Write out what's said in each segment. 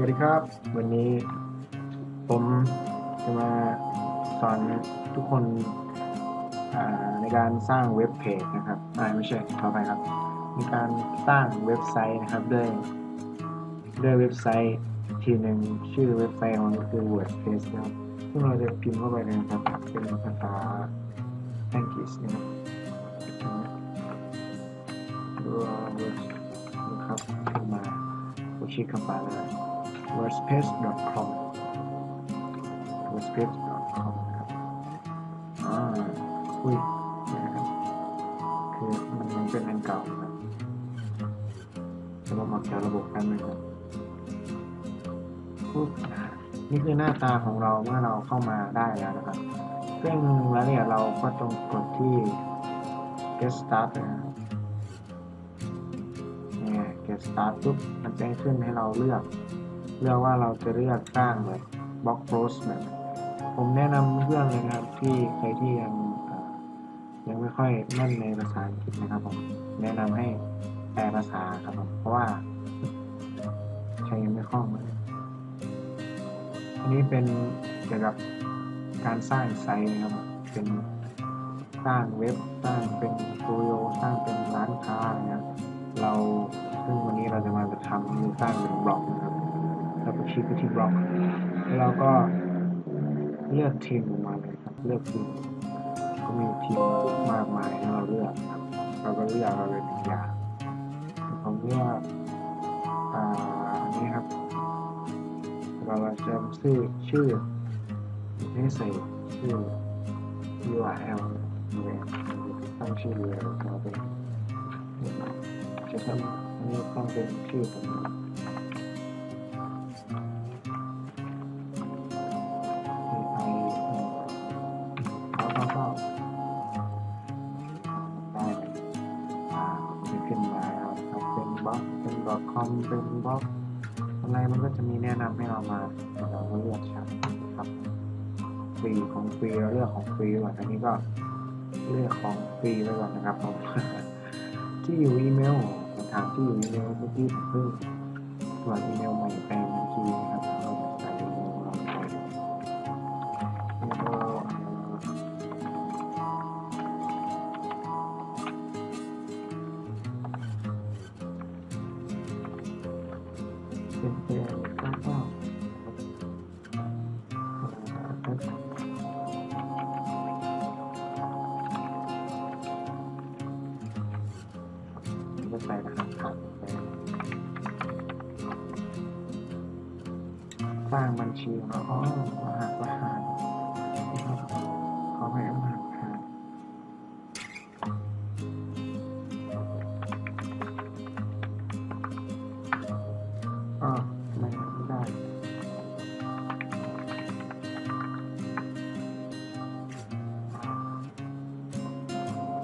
วัสดีครับ วันนี้ผมจะมาสอนทุกคนในการสร้างเว็บเพจนะครับไม่ใช่ขอไปครับ ในการสร้างเว็บไซต์นะครับด้วยด้วยเว็บไซต์ทีหนึ่งชื่อเว็บไซต์ของมันคือ WordPress นะครับซึ่งเราจะพิมพ์เข้าไปเลยนะครับ เป็นภาษาอังกฤษนะครับตัว Word นะครับขึ้นมาก็คลิกเข้าไปเลย wordpress.com wordpress.com นะครับ อ่า อุ้ยนี่นะครับ คือมันยังเป็นอันเก่านะครับจะมาออกจากระบบกันไหมครับปุ๊บนี่คือหน้าตาของเราเมื่อเราเข้ามาได้แล้วนะครับ ซึ่งแล้วเนี่ยเราก็ต้องกดที่ get start นะครับนี่ get start ปุ๊บ มันจะขึ้นให้เราเลือก เลือกว่าเราจะเลือกสร้างแบบบล็อกโพสแบบผมแนะนำเพื่อนเลยนะครับที่ใครที่ยังยังไม่ค่อยแน่นในภาษาอังกฤษนะครับผมแนะนำให้แปลภาษาครับผมเพราะว่าใครยังไม่คล่องเลยอันนี้เป็นเกี่ยวกับการสร้างไซต์นะครับเป็นสร้างเว็บสร้างเป็นสตูดิโอสร้างเป็นร้านค้านะครับเราซึ่งวันนี้เราจะมาทำคือสร้างเป็นบล็อกนะครับ เราไปคลิกไปที่บล็อกแล้วเราก็เลือกทีมออกมาเลยครับ เลือกทีมก็มีทีมมากมายให้เราเลือกครับเราก็เลือกเราเลยหนึ่งอย่าผมเลือกอ่าอันนี้ครับ เราจะชื่อชื่อให้ใส่ชื่อ URL เลยตั้งชื่อ URL เราเป็นจะทำอันนี้ต้องเป็นชื่อผม บล็อกอะไรมันก็จะมีแนะนำให้เรามาเราก็เลือกใช้ครับฟรีของฟรีเราเลือกของฟรีก่อนอันนี้ก็เลือกของฟรีไว้ก่อนนะครับผมที่อยู่อีเมลผมถามที่อยู่อีเมลเมื่อกี้ผมเพิ่งตรวจอีเมลใหม่ไป เป็นเพื่อนก็ก็ก็ใส่รหัสผ่านไปสร้างบัญชีเราอ๋อรหัสรหัส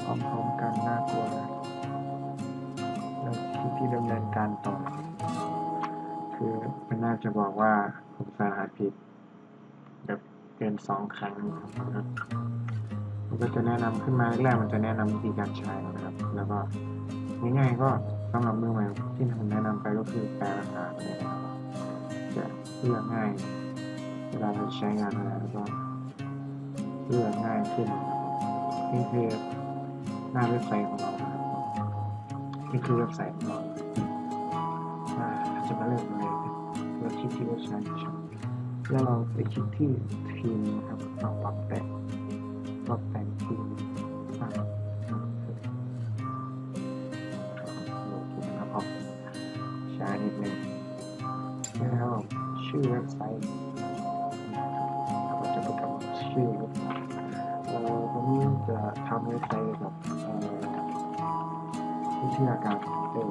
พร้อมๆกันน่ากลัวนะแล้วที่ที่ดำเนินการต่อ คือมันน่าจะบอกว่าผมสาหัสผิดแบบเกินสองครั้งนะครับมันก็จะแนะนำขึ้นมาแรกๆมันจะแนะนำวิธีการใช้นะครับ แล้วก็ง่ายๆก็สำหรับมือใหม่ที่ผมแนะนำไปก็คือแปลภาษาเลยนะครับจะเลือกง่าย เวลาเราใช้งานอะไรแล้วก็เลือกง่ายขึ้นนะครับนี่คือ หน้าเว็บไซต์ของเรานะครับนี่คือเว็บไซต์ของเราอ่าจะมาเริ่มเลยเราคลิกที่เว็บไซต์ใช่ไหมแล้วเราไปคลิกที่ทีมนะครับเราปรับแต่งปรับแต่งทีมอ่าโหลดถูกนะครับช้านิดนึงแล้วชื่อเว็บไซต์เราจะประกอบชื่อเว็บไซต์ จะทำเว็บไซต์กับวิทยาการคอมพิวเตอ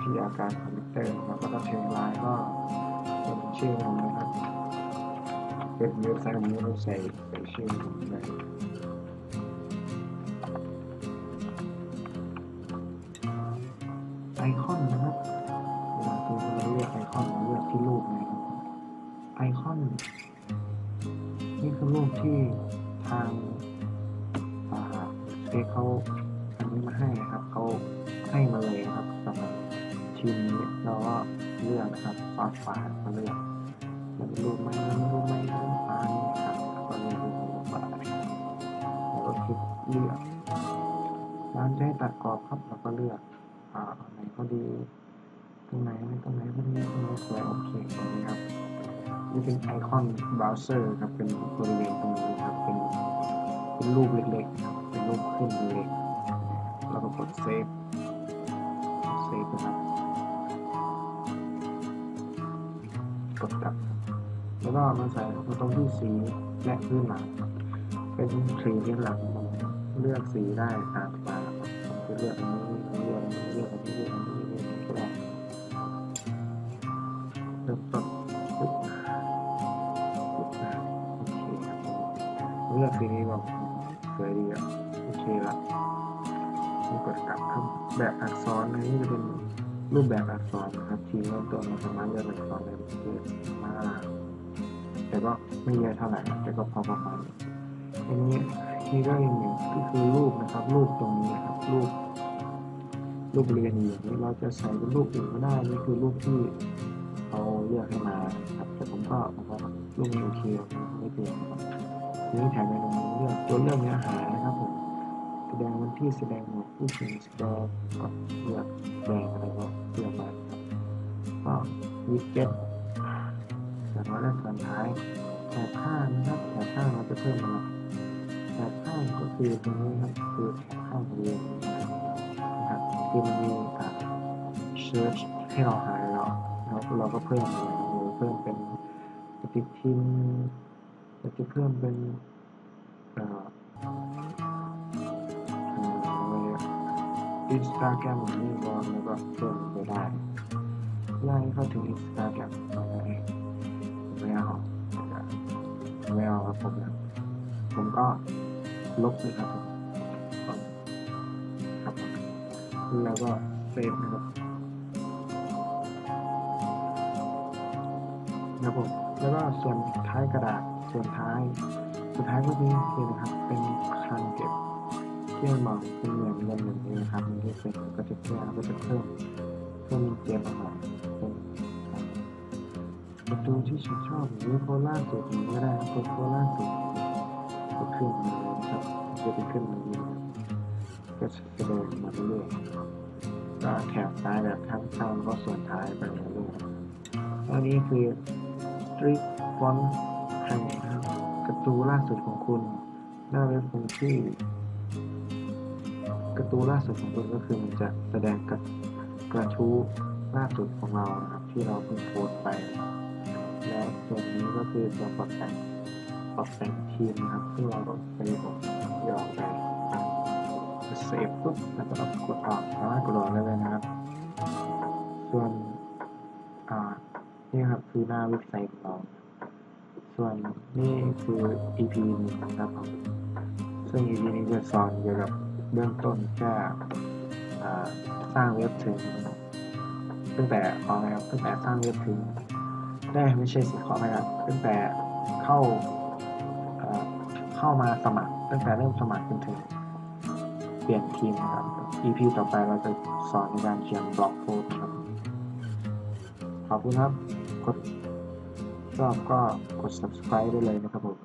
ที่อาการคอมพิวเตอร์แล้วก็เทลายก็เป็นชื่อผมนะครับเป็นเว็บไซต์ของผมใส่ใส่ชื่อผมเลยไอคอนนะครับ คอนเราเลือกที่รูปนะครับไอคอน นี่คือรูปที่ทางอ่าเเขาอันนี้มาให้นะครับเขาให้มาเลยนะครับสำหรับทีมนี้เราก็เลือกนะครับฟาดฟ้ามาเลือกมันรู้ไหมมันรู้ไหมรู้ฟ้านี่ครับก็เลือกรู้ฟ้าแล้วก็คลิกเลือกร้านจะให้ตัดกรอบครับเราก็เลือกอ่าอันไหนก็ดี ตรงไหนตรงไหนตรงนี้ตรงไหนสวยโอเคตรงนี้ครับนี่เป็นไอคอนเบราว์เซอร์ครับเป็นบริเวณตรงนี้ครับเป็นเป็นรูปเล็กๆครับเป็นรูปขึ้นเล็กแล้วก็กดเซฟเซฟนะครับกดกลับแล้วก็มาใส่มาตรงที่สีและพื้นหลังเป็นสีพื้นหลังเลือกสีได้ตามสบายครับผมจะเลือกนนี้เลือกอันนี้เลือกอันนี้เลือกอันนี้ เริ่มต้นปึ๊บปึ๊บนะโอเคครับผมเลือกสีนี้แบบสวยดีอะโอเคละนี่กดกลับครับแบบอักษรอันนี้จะเป็นรูปแบบอักษรครับทีเริ่มต้นเราสามารถเลือกอักษรได้เยอะมากแต่ก็ไม่เยอะเท่าไหร่แต่ก็พอประมาณอันนี้ที่ได้อีกหนึ่งก็คือรูปนะครับ รูปตรงนี้นะครับรูปรูปเรียนอย่างนี้เราจะใส่เป็นรูปอื่นก็ได้นี่คือรูปที่ เขาเลือกให้มาครับแต่ผมก็ผมว่ารูปนี้โอเคไม่เปลี่ยนครับทีนี้แถมเมนูนี้เลือกตัวเลือกเนื้อหานะครับผมแสดงวันที่แสดงหมวดผู้เขียนแสดงก็เลือกแดงอะไรก็เลือกมาครับก็วิดเก็ตแล้วก็เลือกส่วนท้ายแถบข้างนะครับแถบข้างเราจะเพิ่มอะไรแถบข้างก็คือตรงนี้ครับคือแถบข้างบริเวณนี้นะครับคือมันมีอ่า search ให้เราหา เราเราเราก็เพิ่มเลยหรือเพิ่มเป็นปฏิทินเราจะเพิ่มเป็นอ่ออินสตาแกรมของนี่ก็แล้วก็เพิ่มไปได้ไล่เข้าถึงอินสตาแกรมไม่เอาไม่เอาครับผมนะผมก็ลบเลยครับผมครับผมแล้วก็เซฟนะครับ ครับผมแล้วก็ส่วนท้ายกระดาษส่วนท้าย สุดท้ายก็มีคือนะครับ เป็นคลังเก็บที่มันบอกเป็นเหมือนเงินอย่งนี้นะครับมันก็เป็นก็จะเพิ่มก็จะเพิ่มเพิ่มเกมอาหารเป็นประตูที่ฉันชอบหรือโคล่าสุดก็ได้ครับโคล่าสุดก็ขึ้นมาเลยนะครับจะเป็นขึ้นมานี้นะครับก็จะแสดงมาเรื่อยๆก็แถบซ้ายแบบข้างก็ส่วนท้ายไปเรื่อยๆอันนี้คือ ตรีทฟอนต์ไทยนะครับการ์ตูล่าสุดของคุณ หน้าเว็บของที่การ์ตูล่าสุดของคุณก็คือมันจะแสดงกับกระทู้ล่าสุดของเรานะครับที่เราเพิ่งโพสต์ไป แล้วส่วนนี้ก็คือส่วปรับแต่งปรับแต่งทีมนะครับซึ่งเราก็ไปบอกยอมไปเซฟปุ๊บแล้วก็กดออกสามารถกดออกได้เลยนะครับ ส่วน นี่ครับคือหน้าเว็บไซต์ของเรา ส่วนนี่คือ EP หนึ่งนะครับผมซึ่ง EP นี้จะสอนเกี่ยวกับเบื้องต้นแค่อ่สร้างเว็บถึงตั้งแต่ขอไหมครับตั้งแต่สร้างเว็บถึงได้ไม่ใช่สิขอไหมครับตั้งแต่เข้าเข้ามาสมัคร ตั้งแต่เริ่มสมัครจนถึงเปลี่ยนทีมนะครับ EP ต่อไปเราจะสอนในการเขียนบล็อกโค้ดครับ ขอบคุณครับ กดชอบก็กด subscribe ได้เลยนะครับผม